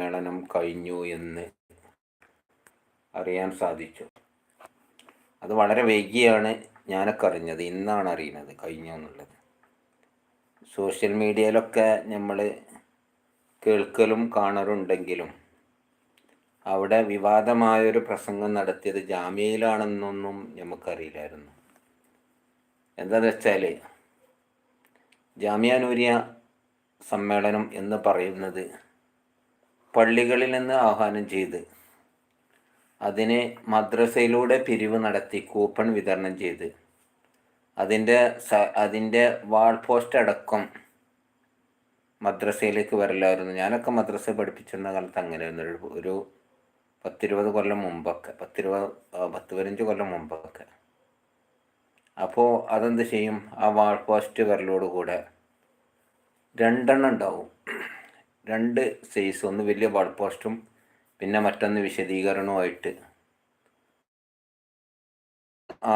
സമ്മേളനം കഴിഞ്ഞു എന്ന് അറിയാൻ സാധിച്ചു. അത് വളരെ വൈകിയാണ് ഞാനൊക്കെ അറിഞ്ഞത്. ഇന്നാണ് അറിയുന്നത് കഴിഞ്ഞു എന്നുള്ളത്. സോഷ്യൽ മീഡിയയിലൊക്കെ നമ്മൾ കേൾക്കലും കാണലുണ്ടെങ്കിലും അവിടെ വിവാദമായൊരു പ്രസംഗം നടത്തിയത് ജാമ്യയിലാണെന്നൊന്നും നമുക്കറിയില്ലായിരുന്നു. എന്താണെന്ന് വെച്ചാൽ ജാമ്യാനൂരിയ സമ്മേളനം എന്ന് പറയുന്നത് പള്ളികളിൽ നിന്ന് ആഹ്വാനം ചെയ്ത് അതിനെ മദ്രസയിലൂടെ പിരിവ് നടത്തി കൂപ്പൺ വിതരണം ചെയ്ത് അതിന്റെ സ അതിന്റെ വാൾ പോസ്റ്റ് അടക്കം മദ്രസയിലേക്ക് വരലായിരുന്നു. ഞാനൊക്കെ മദ്രസ പഠിപ്പിച്ചിരുന്ന കാലത്ത് അങ്ങനെയായിരുന്നു. ഒരു ഒരു പത്തിരുപത് കൊല്ലം മുമ്പൊക്കെ പത്തിരുപത് പത്ത് പതിനഞ്ച് കൊല്ലം മുമ്പൊക്കെ. അപ്പോൾ അതെന്ത് ചെയ്യും? ആ വാൾ പോസ്റ്റ് വരലോടുകൂടെ രണ്ടെണ്ണം ഉണ്ടാവും. രണ്ട് സൈസ് ഒന്ന് വലിയ വാൾ പോസ്റ്റും പിന്നെ മറ്റൊന്ന് വിശദീകരണവുമായിട്ട്.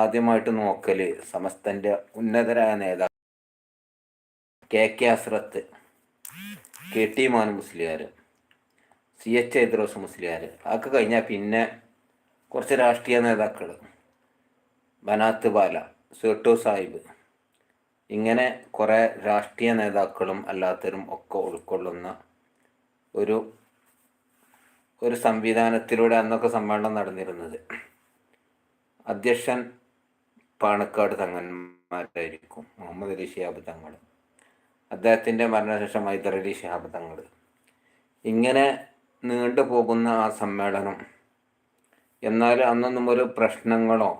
ആദ്യമായിട്ട് നോക്കൽ സമസ്തന്റെ ഉന്നതരായ നേതാക്കൾ K K Hazrat K T മാൻ മുസ്ലിയാർ സി എച്ച് ഐദ്രോസ് മുസ്ലിയാർ അതൊക്കെ കഴിഞ്ഞാൽ പിന്നെ കുറച്ച് രാഷ്ട്രീയ നേതാക്കൾ ബനാത്ത് ബാല സേട്ടു സാഹിബ്. ഇങ്ങനെ കുറേ രാഷ്ട്രീയ നേതാക്കളും അല്ലാത്തവരും ഒക്കെ ഉൾക്കൊള്ളുന്ന ഒരു ഒരു സംവിധാനത്തിലൂടെ അന്നൊക്കെ സമ്മേളനം നടന്നിരുന്നത്. അധ്യക്ഷൻ പാണക്കാട് തങ്ങന്മാരായിരിക്കും മുഹമ്മദ് അലി ഷിഹാബ് തങ്ങൾ. അദ്ദേഹത്തിന്റെ മരണശേഷം ഹൈദർ അലി ഷിഹാബ് തങ്ങൾ. ഇങ്ങനെ നീണ്ടു പോകുന്ന ആ സമ്മേളനം എന്നാൽ അന്നൊന്നും ഒരു പ്രശ്നങ്ങളോ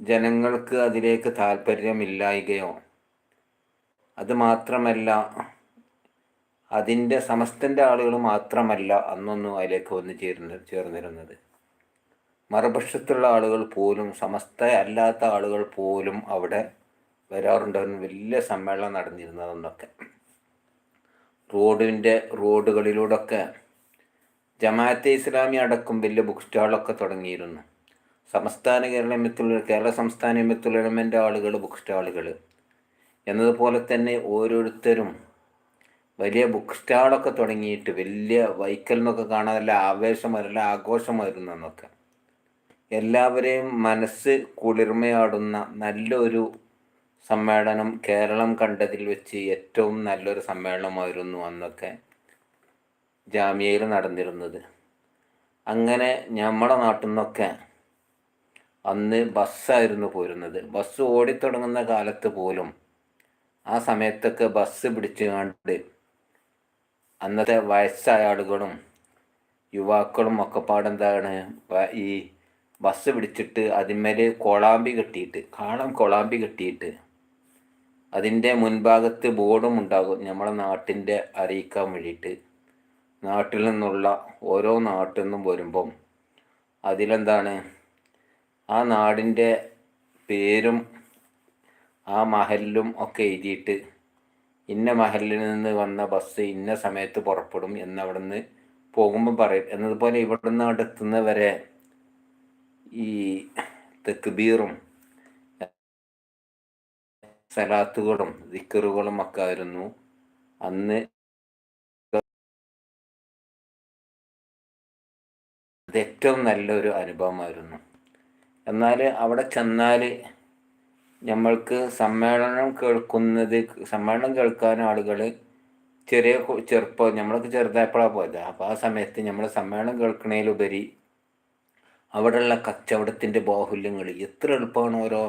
ജനങ്ങൾക്ക് അതിലേക്ക് താല്പര്യമില്ലായികയോ അത് മാത്രമല്ല അതിന്റെ സമസ്തന്റെ ആളുകൾ മാത്രമല്ല അന്നൊന്നും അതിലേക്ക് വന്ന് ചേർന്ന് ചേർന്നിരുന്നത്. മറുപക്ഷത്തുള്ള ആളുകൾ പോലും സമസ്ത അല്ലാത്ത ആളുകൾ പോലും അവിടെ വരാറുണ്ടായിരുന്നു വലിയ സമ്മേളനം നടന്നിരുന്നതെന്നൊക്കെ. റോഡിന്റെ റോഡുകളിലൂടെയൊക്കെ ജമാഅത്തെ ഇസ്ലാമി അടക്കം വലിയ ബുക്ക് സ്റ്റാളൊക്കെ തുടങ്ങിയിരുന്നു. സംസ്ഥാന കേരള എമ്മത്തുള്ള കേരള സംസ്ഥാന എമ്മത്തുള്ളമന്റെ ആളുകൾ ബുക്ക് സ്റ്റാളുകൾ എന്നതുപോലെ തന്നെ ഓരോരുത്തരും വലിയ ബുക്ക് സ്റ്റാളൊക്കെ തുടങ്ങിയിട്ട് വലിയ വൈക്കൽ എന്നൊക്കെ കാണാൻ നല്ല ആവേശമായിരുന്നു ആഘോഷമായിരുന്നു എന്നൊക്കെ. എല്ലാവരെയും മനസ്സ് കുളിർമയാടുന്ന നല്ലൊരു സമ്മേളനം കേരളം കണ്ടതിൽ വെച്ച് ഏറ്റവും നല്ലൊരു സമ്മേളനമായിരുന്നു അന്നൊക്കെ ജാമ്യയിൽ നടന്നിരുന്നത്. അങ്ങനെ നമ്മുടെ നാട്ടിൽ നിന്നൊക്കെ അന്ന് ബസ്സായിരുന്നു പോരുന്നത്. ബസ് ഓടിത്തുടങ്ങുന്ന കാലത്ത് പോലും ആ സമയത്തൊക്കെ ബസ് പിടിച്ചു അന്നത്തെ വയസ്സായ ആളുകളും യുവാക്കളും ഒക്കെ പാടെന്താണ് ഈ ബസ് പിടിച്ചിട്ട് അതിന്മേൽ കൊളാമ്പി കെട്ടിയിട്ട് കാളം കൊളാമ്പി കെട്ടിയിട്ട് അതിന്റെ മുൻഭാഗത്ത് ബോർഡും ഉണ്ടാകും നമ്മളെ നാട്ടിന്റെ അറിയിക്കാൻ വേണ്ടിയിട്ട്. നാട്ടിൽ നിന്നുള്ള ഓരോ നാട്ടിൽ നിന്നും വരുമ്പം അതിലെന്താണ് ആ നാടിന്റെ പേരും ആ മഹലിലും ഒക്കെ എഴുതിയിട്ട് ഇന്ന മഹലിൽ നിന്ന് വന്ന ബസ് ഇന്ന സമയത്ത് പുറപ്പെടും എന്നവിടെ നിന്ന് പോകുമ്പോൾ പറയും. എന്നതുപോലെ ഇവിടെ നിന്ന് അവിടെ എത്തുന്നവരെ ഈ തെക്കുബീറും സലാത്തുകളും ദിക്കറുകളും ഒക്കെ ആയിരുന്നു. അന്ന് ഏറ്റവും നല്ലൊരു അനുഭവമായിരുന്നു. എന്നാൽ അവിടെ ചെന്നാൽ നമ്മൾക്ക് സമ്മേളനം കേൾക്കുന്നത് സമ്മേളനം കേൾക്കാൻ ആളുകൾ ചെറിയ ചെറുപ്പം നമ്മളൊക്കെ ചെറുതായപ്പോഴാണ് പോയത്. അപ്പോൾ ആ സമയത്ത് നമ്മൾ സമ്മേളനം കേൾക്കുന്നതിലുപരി അവിടെയുള്ള കച്ചവടത്തിന്റെ ബാഹുല്യങ്ങൾ എത്ര എളുപ്പമാണ് ഓരോ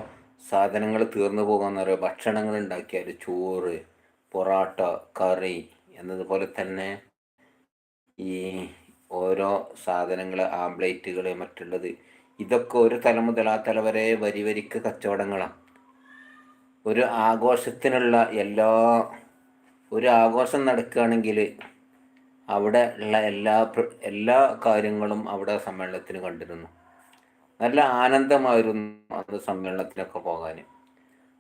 സാധനങ്ങൾ തീർന്നു പോകാമെന്ന് ഓരോ ഭക്ഷണങ്ങൾ ഉണ്ടാക്കിയാൽ ചോറ് പൊറാട്ട കറി എന്നതുപോലെ തന്നെ ഈ ഓരോ സാധനങ്ങൾ ആംപ്ലേറ്റുകൾ മറ്റുള്ളത്. ഇതൊക്കെ ഒരു തല മുതൽ ആ തല വരെ വരി വരിക്ക് കച്ചവടങ്ങളാണ് ഒരു ആഘോഷത്തിനുള്ള എല്ലാ ഒരു ആഘോഷം നടക്കുകയാണെങ്കിൽ അവിടെ ഉള്ള എല്ലാ എല്ലാ കാര്യങ്ങളും അവിടെ സമ്മേളനത്തിന് കണ്ടിരുന്നു. നല്ല ആനന്ദമായിരുന്നു അന്ന് സമ്മേളനത്തിനൊക്കെ പോകാൻ.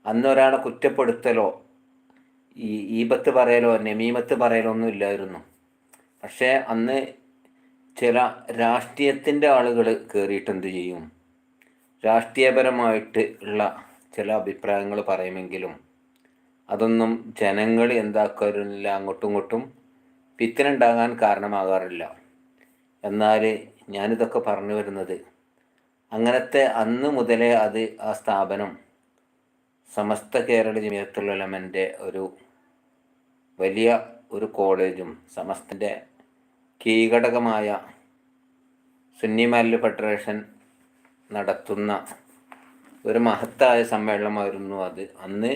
അന്ന് ഒരാളെ കുറ്റപ്പെടുത്തലോ ഈ ഈപത്ത് പറയലോ നെമീമത്ത് പറയലോ ഒന്നും ഇല്ലായിരുന്നു. പക്ഷേ അന്ന് ചില രാഷ്ട്രീയത്തിന്റെ ആളുകൾ കയറിയിട്ട് എന്ത് ചെയ്യും? രാഷ്ട്രീയപരമായിട്ട് ഉള്ള ചില അഭിപ്രായങ്ങൾ പറയുമെങ്കിലും അതൊന്നും ജനങ്ങൾ എന്താക്കാറില്ല അങ്ങോട്ടും ഇങ്ങോട്ടും പിത്തിനുണ്ടാകാൻ കാരണമാകാറില്ല. എന്നാൽ ഞാനിതൊക്കെ പറഞ്ഞു വരുന്നത് അങ്ങനത്തെ അന്ന് മുതലേ അത് ആ സ്ഥാപനം സമസ്ത കേരള ജമിയത്തുലമന്റെ ഒരു വലിയ ഒരു കോളേജും സമസ്തന്റെ കീഘടകമായ സുന്നി ഫെഡറേഷൻ നടത്തുന്ന ഒരു മഹത്തായ സമ്മേളനമായിരുന്നു അത്. അന്ന്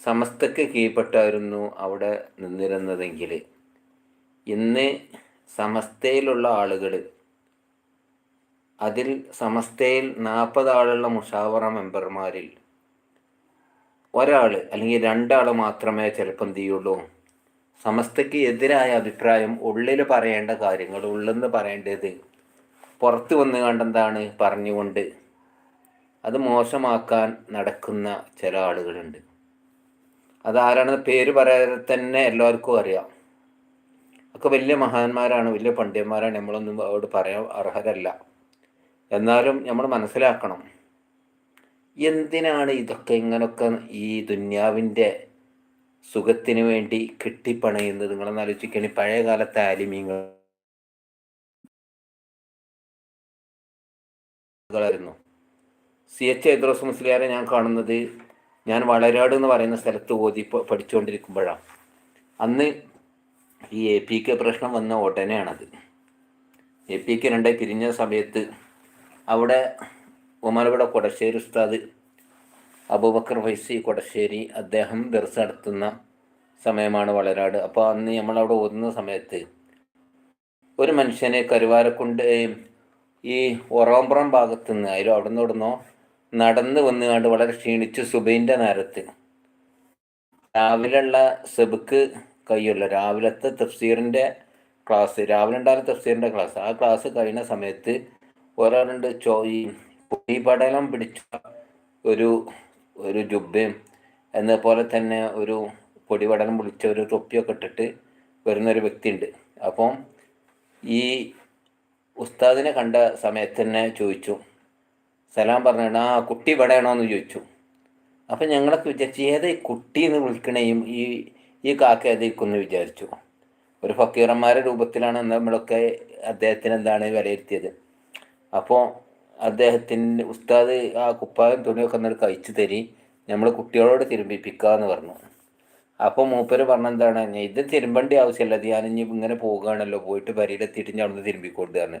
സമസ്തക്ക് കീഴ്പ്പെട്ടായിരുന്നു അവിടെ നിന്നിരുന്നതെങ്കിൽ ഇന്ന് സമസ്തയിലുള്ള ആളുകൾ അതിൽ സമസ്തയിൽ നാൽപ്പത് ആളുള്ള മുഷാവറ മെമ്പർമാരിൽ ഒരാൾ അല്ലെങ്കിൽ രണ്ടാൾ മാത്രമേ ചിലപ്പം എന്ത് ചെയ്യുള്ളൂ സമസ്തയ്ക്ക് എതിരായ അഭിപ്രായം ഉള്ളിൽ പറയേണ്ട കാര്യങ്ങൾ ഉള്ളെന്ന് പറയേണ്ടത് പുറത്ത് വന്ന് കണ്ടെന്താണ് പറഞ്ഞുകൊണ്ട് അത് മോശമാക്കാൻ നടക്കുന്ന ചില ആളുകളുണ്ട്. അതാരാണെന്ന് പേര് പറയാതെ തന്നെ എല്ലാവർക്കും അറിയാം. ഒക്കെ വലിയ മഹാന്മാരാണ് വലിയ പണ്ഡിതന്മാരാണ്. നമ്മളൊന്നും അവരോട് പറയാൻ അർഹരല്ല. എന്നാലും നമ്മൾ മനസ്സിലാക്കണം. എന്തിനാണ് ഇതൊക്കെ ഇങ്ങനൊക്കെ ഈ ദുന്യാവിന്റെ സുഖത്തിന് വേണ്ടി കെട്ടിപ്പണയുന്നത്? നിങ്ങളൊന്ന് ആലോചിക്കണി. പഴയ കാലത്തെ ആലിമീങ്ങൾ. ായിരുന്നു സി എച്ച് ഹൈദ്രോസ് മുസ്ലിയാരെ ഞാൻ കാണുന്നത് ഞാൻ വളരാട് എന്ന് പറയുന്ന സ്ഥലത്ത് ഓതി പഠിച്ചുകൊണ്ടിരിക്കുമ്പോഴാണ് അന്ന് ഈ എ പി കെ പ്രശ്നം വന്ന ഉടനെയാണത്. എ പി കെ രണ്ടായി പിരിഞ്ഞ സമയത്ത് അവിടെ ഉമാലവിടെ കൊടശ്ശേരി ഉസ്താദ് അബൂബക്കർ ഫൈസി കൊടശ്ശേരി അദ്ദേഹം ദർസ് നടത്തുന്ന സമയമാണ് വളരാട്. അപ്പോൾ അന്ന് നമ്മളവിടെ ഓതുന്ന സമയത്ത് ഒരു മനുഷ്യനെ കരുവാരക്കൊണ്ട് ഈ ഒറോമ്പുറം ഭാഗത്തുനിന്ന് അതിലും അവിടെ നിന്ന് നടന്ന് വന്നുകൊണ്ട് വളരെ ക്ഷീണിച്ചു സുബൈന്റെ നേരത്ത്. രാവിലെയുള്ള സെബുക്ക് കഴിയുമല്ലോ രാവിലത്തെ തഫ്സീറിന്റെ ക്ലാസ് രാവിലെ ഉണ്ടാകുന്ന തഫ്സീറിന്റെ ക്ലാസ്. ആ ക്ലാസ് കഴിയുന്ന സമയത്ത് ഒരാളുണ്ട് ചോ ഈ പൊടിപടലം പിടിച്ച ഒരു ഒരു ജുബയും എന്നപോലെ തന്നെ ഒരു പൊടിപടലം പിടിച്ച ഒരു തൊപ്പിയൊക്കെ ഇട്ടിട്ട് വരുന്നൊരു വ്യക്തിയുണ്ട്. അപ്പം ഈ ഉസ്താദിനെ കണ്ട സമയത്ത് തന്നെ ചോദിച്ചു സലാം പറഞ്ഞിട്ട് ആ കുട്ടി ഇവിടെ ആണോന്ന് ചോദിച്ചു. അപ്പം ഞങ്ങളൊക്കെ വിചാരിച്ചു ഏതാ ഈ കുട്ടി എന്ന് വിളിക്കണേയും ഈ ഈ കാക്ക ഏതായിരിക്കുമെന്ന് വിചാരിച്ചു. ഒരു ഫക്കീറന്മാരുടെ രൂപത്തിലാണ് നമ്മളൊക്കെ അദ്ദേഹത്തിന് എന്താണ് വിലയിരുത്തിയത്. അപ്പോൾ അദ്ദേഹത്തിന്റെ ഉസ്താദ് ആ കുപ്പായം തുണിയൊക്കെ എന്നിട്ട് കഴിച്ചു തരി നമ്മൾ കുട്ടികളോട് തിരുമ്പിപ്പിക്കാമെന്ന് പറഞ്ഞു. അപ്പോൾ മൂപ്പര് പറഞ്ഞെന്താണ് ഇത് തിരുമ്പേണ്ട ആവശ്യമില്ല ഞാൻ ഇനി ഇങ്ങനെ പോകുകയാണല്ലോ പോയിട്ട് പരിയിലെത്തിയിട്ട് ഞാൻ അവിടുന്ന് തിരുമ്പിക്കൊടുത്താണ്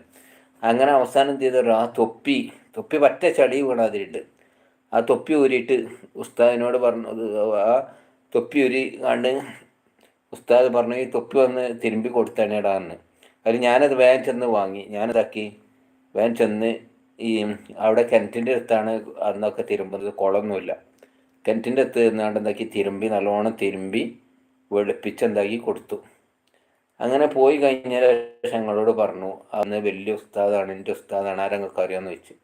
അങ്ങനെ അവസാനം എന്ത് ചെയ്തു? ആ തൊപ്പി തൊപ്പി പറ്റ ചളി വീണാതിരിട്ട് ആ തൊപ്പി ഊരിയിട്ട് ഉസ്താദിനോട് പറഞ്ഞു ആ തൊപ്പി ഊരി കണ്ട് ഉസ്താദ് പറഞ്ഞു ഈ തൊപ്പി വന്ന് തിരുമ്പി കൊടുത്തേടാന്ന് അതിൽ ഞാനത് വേഗം ചെന്ന് വാങ്ങി. ഞാനതാക്കി. വേഗം ചെന്ന് ഈ അവിടെ കിണറ്റിന്റെ അടുത്താണ് അന്നൊക്കെ തിരുമ്പുന്നത്. കുളമൊന്നുമില്ല. കിണറ്റിന്റെ അടുത്ത് നിന്നാണ്ട് എന്താക്കി? തിരുമ്പി നല്ലോണം തിരുമ്പി വെളുപ്പിച്ച് എന്താക്കി കൊടുത്തു. അങ്ങനെ പോയി കഴിഞ്ഞ ശേഷം ഞങ്ങളോട് പറഞ്ഞു അന്ന് വലിയ ഉസ്താദാണ് എന്റെ ഉസ്താദാണ് ആരങ്ങൾക്ക് അറിയാമെന്ന് വെച്ച്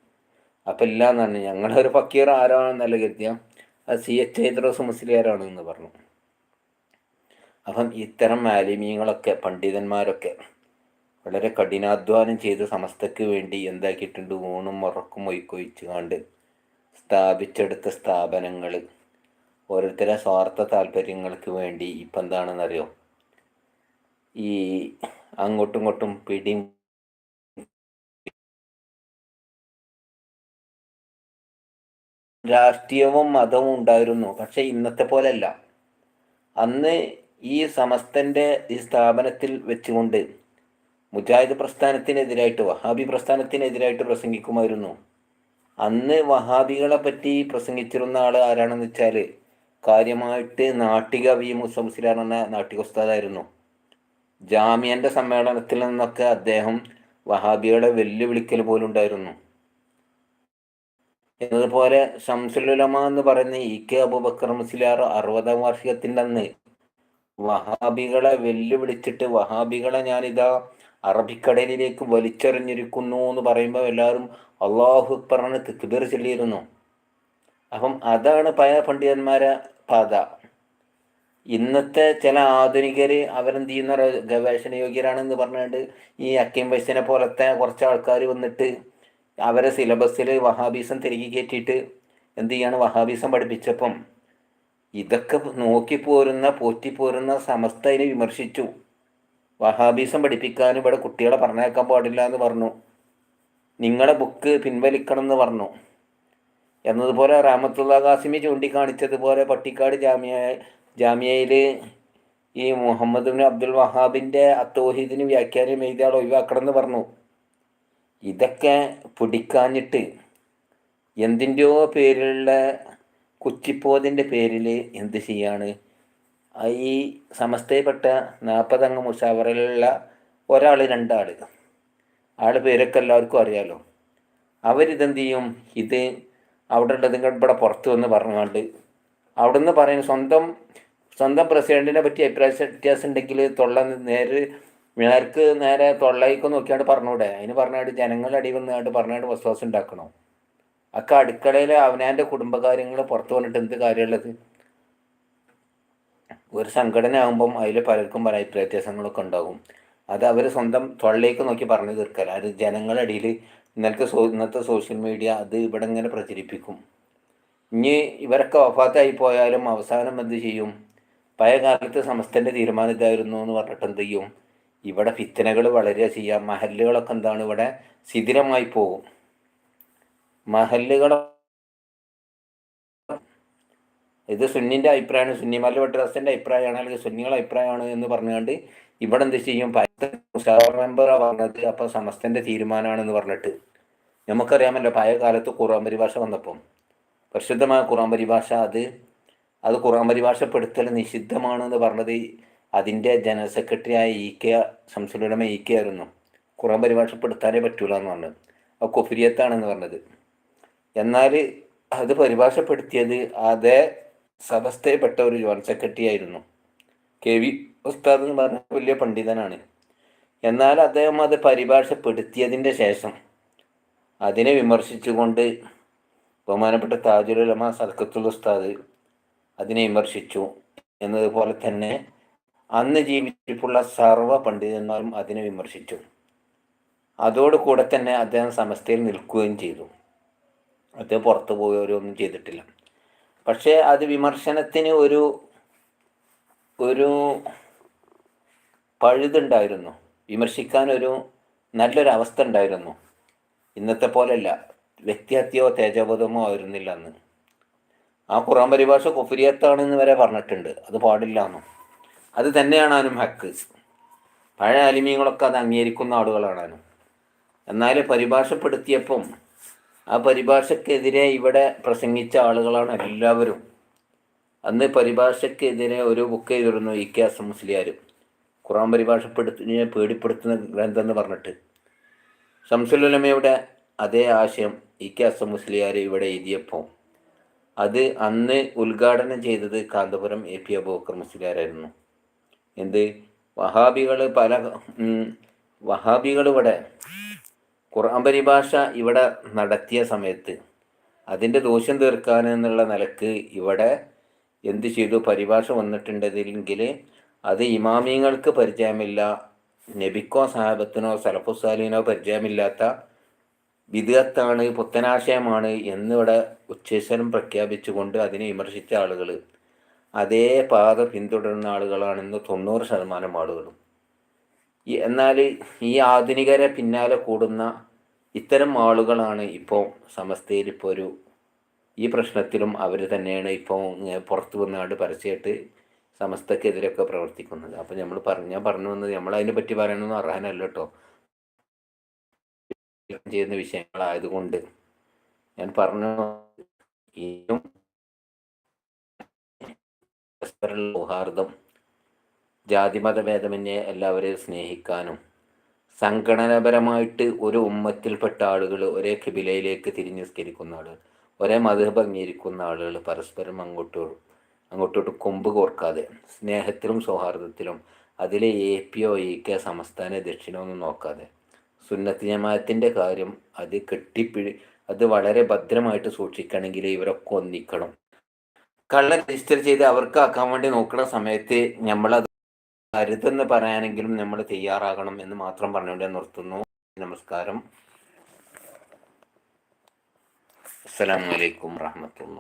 അപ്പം ഇല്ല എന്നാണ് ഞങ്ങളൊരു ഫക്കീർ ആരാണെന്നല്ല കരുതിയ അത് സി എച്ച് ഹൈദ്രോസ് മുസ്ലിയാരാണ് എന്ന് പറഞ്ഞു. അപ്പം ഇത്തരം മാലിമീങ്ങളൊക്കെ പണ്ഡിതന്മാരൊക്കെ വളരെ കഠിനാധ്വാനം ചെയ്ത് സമസ്തക്ക് വേണ്ടി എന്താക്കിയിട്ടുണ്ട് ഊണും മുറക്കും ഒയ്ക്കൊഴിച്ചു കണ്ട് സ്ഥാപിച്ചെടുത്ത സ്ഥാപനങ്ങൾ ഓരോരുത്തരെ സ്വാർത്ഥ താല്പര്യങ്ങൾക്ക് വേണ്ടി ഇപ്പം എന്താണെന്നറിയോ ഈ അങ്ങോട്ടും ഇങ്ങോട്ടും പിടി രാഷ്ട്രീയവും മതവും ഉണ്ടായിരുന്നു. പക്ഷെ ഇന്നത്തെ പോലെയല്ല. അന്ന് ഈ സമസ്തന്റെ ഈ സ്ഥാപനത്തിൽ വെച്ചുകൊണ്ട് മുജാഹിദ് പ്രസ്ഥാനത്തിനെതിരായിട്ട് വഹാബി പ്രസ്ഥാനത്തിനെതിരായിട്ട് പ്രസംഗിക്കുമായിരുന്നു. അന്ന് വഹാബികളെ പറ്റി പ്രസംഗിച്ചിരുന്ന ആൾ ആരാണെന്ന് വെച്ചാൽ കാര്യമായിട്ട് നാട്ടിക വി മുസംസിലാണെന്ന നാട്ടിക ഉസ്താദായിരുന്നു. ജാമ്യന്റെ സമ്മേളനത്തിൽ നിന്നൊക്കെ അദ്ദേഹം വഹാബികളെ വെല്ലുവിളിക്കൽ പോലും ഉണ്ടായിരുന്നു എന്നതുപോലെ ഷംസുലുലമ എന്ന് പറയുന്ന ഇ കെ അബുബക്കർ മുസ്ലിയാർ അറുപതാം വാർഷികത്തിന്റെ അന്ന് വഹാബികളെ വെല്ലുവിളിച്ചിട്ട് വഹാബികളെ ഞാനിതാ അറബിക്കടലിലേക്ക് വലിച്ചെറിഞ്ഞിരിക്കുന്നു എന്ന് പറയുമ്പോൾ എല്ലാവരും അള്ളാഹു പറഞ്ഞ് തെക്കുബീർ ചൊല്ലിയിരുന്നു. അപ്പം അതാണ് പഴയ പണ്ഡിതന്മാരെ പാത. ഇന്നത്തെ ചില ആധുനികർ അവരെന്ത് ചെയ്യുന്ന ഗവേഷണ യോഗ്യരാണെന്ന് പറഞ്ഞുകൊണ്ട് ഈ അക്കീം വൈസിനെ പോലത്തെ കുറച്ച് ആൾക്കാർ വന്നിട്ട് അവരെ സിലബസിൽ വഹാബീസം തിരികെ കയറ്റിയിട്ട് എന്ത് ചെയ്യാണ് വഹാബീസം പഠിപ്പിച്ചപ്പം ഇതൊക്കെ നോക്കി പോരുന്ന പോറ്റി പോരുന്ന സമസ്ത അതിനെ വിമർശിച്ചു. വഹാബീസം പഠിപ്പിക്കാൻ ഇവിടെ കുട്ടികളെ പറഞ്ഞേക്കാൻ പാടില്ല എന്ന് പറഞ്ഞു. നിങ്ങളെ ബുക്ക് പിൻവലിക്കണം എന്ന് പറഞ്ഞു. എന്നതുപോലെ റാമത്തുള്ള ഖാസിമി ചൂണ്ടിക്കാണിച്ചതുപോലെ പട്ടിക്കാട് ജാമ്യ ജാമ്യയിൽ ഈ മുഹമ്മദ് ബിൻ അബ്ദുൽ വഹാബിന്റെ അത്തോഹീദിന് വ്യാഖ്യാനം എഴുതിയാൽ ഒഴിവാക്കണം എന്ന് പറഞ്ഞു. ഇതൊക്കെ പിടിക്കാഞ്ഞിട്ട് എന്തിന്റെയോ പേരിലുള്ള കുച്ചിപ്പോതിന്റെ പേരിൽ എന്ത് ചെയ്യാണ്? ഈ സമസ്തയിൽപ്പെട്ട നാൽപ്പതംഗ മുഷാവറയിലുള്ള ഒരാൾ രണ്ടാൾ ആളുടെ പേരൊക്കെ എല്ലാവർക്കും അറിയാലോ. അവരിതെന്ത് ചെയ്യും ഇത് അവിടെ ഉള്ളതും ഇവിടെ പുറത്തു വന്ന് പറഞ്ഞുകൊണ്ട് അവിടെ നിന്ന് പറയുന്ന സ്വന്തം സ്വന്തം പ്രസിഡന്റിനെ പറ്റി അഭിപ്രായ വ്യത്യാസം ഉണ്ടെങ്കിൽ തൊള്ള നേര് നേർക്ക് നേരെ തൊള്ളയ്ക്ക് നോക്കിയാണ് പറഞ്ഞൂടെ. അതിന് പറഞ്ഞാണ്ട് ജനങ്ങൾ അടി വന്നാണ്ട് പറഞ്ഞാണ്ട് വിശ്വാസം ഉണ്ടാക്കണോ? അക്ക അടുക്കളയിൽ അവനാന്റെ കുടുംബകാര്യങ്ങൾ പുറത്തു വന്നിട്ട് എന്ത് കാര്യമുള്ളത്? ഒരു സംഘടന ആകുമ്പം അതിൽ പലർക്കും പല അഭിപ്രായ വ്യത്യാസങ്ങളൊക്കെ ഉണ്ടാകും. അത് അവർ സ്വന്തം തൊള്ളയിലേക്ക് നോക്കി പറഞ്ഞു തീർക്കല. അത് ജനങ്ങളിടയിൽ ഇന്നലത്തെ സോ ഇന്നത്തെ സോഷ്യൽ മീഡിയ അത് ഇവിടെ ഇങ്ങനെ പ്രചരിപ്പിക്കും. ഇനി ഇവരൊക്കെ വഫാത്തായി പോയാലും അവസാനം എന്ത് ചെയ്യും? പഴയ കാലത്ത് സമസ്തന്റെ തീരുമാനം ഇതായിരുന്നു എന്ന് പറഞ്ഞിട്ട് എന്ത് ചെയ്യും? ഇവിടെ ഫിത്തനകൾ വളരെ ചെയ്യാം മഹല്ലുകളൊക്കെ എന്താണ് ഇവിടെ ശിഥിരമായി പോകും. മഹല്ലുകൾ ഇത് സുന്നിന്റെ അഭിപ്രായമാണ്. സുന്നി മല്ല വെട്ടറസിന്റെ അഭിപ്രായമാണ് അല്ലെങ്കിൽ സുന്നികളുടെ അഭിപ്രായമാണ് എന്ന് പറഞ്ഞുകൊണ്ട് ഇവിടെ എന്ത് ചെയ്യും? മെമ്പറാണ് പറഞ്ഞത് അപ്പോൾ സമസ്തന്റെ തീരുമാനമാണെന്ന് പറഞ്ഞിട്ട്. നമുക്കറിയാമല്ലോ പഴയ കാലത്ത് ഖുറാൻ പരിഭാഷ വന്നപ്പം. പരിശുദ്ധമായ ഖുറാൻ പരിഭാഷ അത് അത് ഖുറാൻ പരിഭാഷപ്പെടുത്തൽ നിഷിദ്ധമാണെന്ന് പറഞ്ഞത് അതിന്റെ ജനറൽ സെക്രട്ടറിയായ E K Shamsululama E K ആയിരുന്നു. ഖുറാൻ പരിഭാഷപ്പെടുത്താനേ പറ്റൂല എന്ന് പറഞ്ഞത്. അത് കുഫിരിയത്താണെന്ന് പറഞ്ഞത്. എന്നാൽ അത് പരിഭാഷപ്പെടുത്തിയത് അതേ സഭസ്ഥയിൽപ്പെട്ട ഒരു ജോയിൻ സെക്രട്ടറി ആയിരുന്നു. കെ വി ഉസ്താദ് എന്ന് പറഞ്ഞ വലിയ പണ്ഡിതനാണ്. എന്നാൽ അദ്ദേഹം അത് പരിഭാഷപ്പെടുത്തിയതിന്റെ ശേഷം അതിനെ വിമർശിച്ചുകൊണ്ട് ബഹുമാനപ്പെട്ട താജുലമ സർക്കത്തുൽ ഉസ്താദ് അതിനെ വിമർശിച്ചു എന്നതുപോലെ തന്നെ അന്ന് ജീവിച്ചിട്ടുള്ള സർവ പണ്ഡിതന്മാരും അതിനെ വിമർശിച്ചു. അതോടുകൂടെ തന്നെ അദ്ദേഹം സമസ്തയിൽ നിൽക്കുകയും ചെയ്തു. അദ്ദേഹം പുറത്തു പോയവരൊന്നും ചെയ്തിട്ടില്ല. പക്ഷേ അത് വിമർശനത്തിന് ഒരു ഒരു പഴുതുണ്ടായിരുന്നു. വിമർശിക്കാൻ ഒരു നല്ലൊരു അവസ്ഥ ഉണ്ടായിരുന്നു. ഇന്നത്തെ പോലെയല്ല. വ്യക്തിഹത്യോ തേജബോധമോ ആയിരുന്നില്ല അന്ന്. ആ ഖുറാൻ പരിഭാഷ കുഫുരിയത്താണെന്ന് വരെ പറഞ്ഞിട്ടുണ്ട്. അത് പാടില്ല എന്നും. അത് തന്നെയാണ് ആനും ഹക്ക്. പഴയ അലിമീങ്ങളൊക്കെ അത് അംഗീകരിക്കുന്ന ആളുകളാണാനും എന്നാൽ പരിഭാഷപ്പെടുത്തിയപ്പം ആ പരിഭാഷക്കെതിരെ ഇവിടെ പ്രസംഗിച്ച ആളുകളാണ് എല്ലാവരും. അന്ന് പരിഭാഷക്കെതിരെ ഒരു ബുക്ക് ചെയ്തിരുന്നു E K S Musliyar Quran പരിഭാഷപ്പെടുത്തി പേടിപ്പെടുത്തുന്ന ഗ്രന്ഥം എന്ന് പറഞ്ഞിട്ട് ഷംസുലുലമയുടെ അതേ ആശയം ഇ കെ എസ് മുസ്ലിയാർ ഇവിടെ എഴുതിയപ്പോൾ അത് അന്ന് ഉദ്ഘാടനം ചെയ്തത് കാന്തപുരം എ പി അബൂക്കർ മുസ്ലിയാരായിരുന്നു എന്ത്? വഹാബികൾ പല വഹാബികൾ ഇവിടെ ഖുർആൻ പരിഭാഷ ഇവിടെ നടത്തിയ സമയത്ത് അതിന്റെ ദോഷം തീർക്കാൻ എന്നുള്ള നിലയ്ക്ക് ഇവിടെ എന്ത് ചെയ്തു? പരിഭാഷ വന്നിട്ടുണ്ടെങ്കിൽ അത് ഇമാമിയങ്ങൾക്ക് പരിചയമില്ല നബിക്കോ സാഹബത്തിനോ സലഫുസാലിനോ പരിചയമില്ലാത്ത വിദഗത്താണ് പുത്തനാശയമാണ് എന്നിവിടെ ഉച്ചേശ്വരം പ്രഖ്യാപിച്ചുകൊണ്ട് അതിനെ വിമർശിച്ച ആളുകൾ അതേ പാത പിന്തുടരുന്ന ആളുകളാണെന്ന് തൊണ്ണൂറ് ശതമാനം ആളുകളും. എന്നാൽ ഈ ആധുനികരെ പിന്നാലെ കൂടുന്ന ഇത്തരം ആളുകളാണ് ഇപ്പോൾ സമസ്തയിൽ ഇപ്പോൾ ഒരു ഈ പ്രശ്നത്തിലും അവർ തന്നെയാണ് ഇപ്പോൾ പുറത്തു വന്നുകൊണ്ട് പരസ്യമായിട്ട് സമസ്തക്കെതിരെയൊക്കെ പ്രവർത്തിക്കുന്നത്. അപ്പോൾ നമ്മൾ പറഞ്ഞു ഞാൻ പറഞ്ഞു വന്നത് നമ്മൾ അതിനെ പറ്റി പറയണമെന്ന് അർഹനല്ല കേട്ടോ. ചെയ്യുന്ന വിഷയങ്ങളായതുകൊണ്ട് ഞാൻ പറഞ്ഞു ഇനിയും സൗഹാർദ്ദം ജാതിമത ഭേദമന്യേ എല്ലാവരെയും സ്നേഹിക്കാനും സംഘടനാപരമായിട്ട് ഒരു ഉമ്മത്തിൽപ്പെട്ട ആളുകൾ ഒരേ കിബിലയിലേക്ക് തിരിഞ്ഞ് സ്കരിക്കുന്ന ആളുകൾ ഒരേ മതഹബ് അംഗീകരിക്കുന്ന ആളുകൾ പരസ്പരം അങ്ങോട്ടോ അങ്ങോട്ടോട്ട് കൊമ്പ് കോർക്കാതെ സ്നേഹത്തിലും സൗഹാർദ്ദത്തിലും അതിലെ എ പി ഒ ഇ കെ സംസ്ഥാന ദക്ഷിണമൊന്നും നോക്കാതെ സുന്നത്ത് ജമാഅത്തിന്റെ കാര്യം അത് കെട്ടിപ്പിഴി അത് വളരെ ഭദ്രമായിട്ട് സൂക്ഷിക്കണമെങ്കിൽ ഇവരൊക്കെ ഒന്നിക്കണം. കള്ള രജിസ്റ്റർ ചെയ്ത് അവർക്ക് ആക്കാൻ വേണ്ടി നോക്കുന്ന സമയത്ത് നമ്മളത് അരുതെന്ന് പറയാനെങ്കിലും നമ്മൾ തയ്യാറാകണം എന്ന് മാത്രം പറഞ്ഞുകൊണ്ട് നിർത്തുന്നു. നമസ്കാരം. അസ്സലാമലൈക്കും വാഹമത്തുള്ള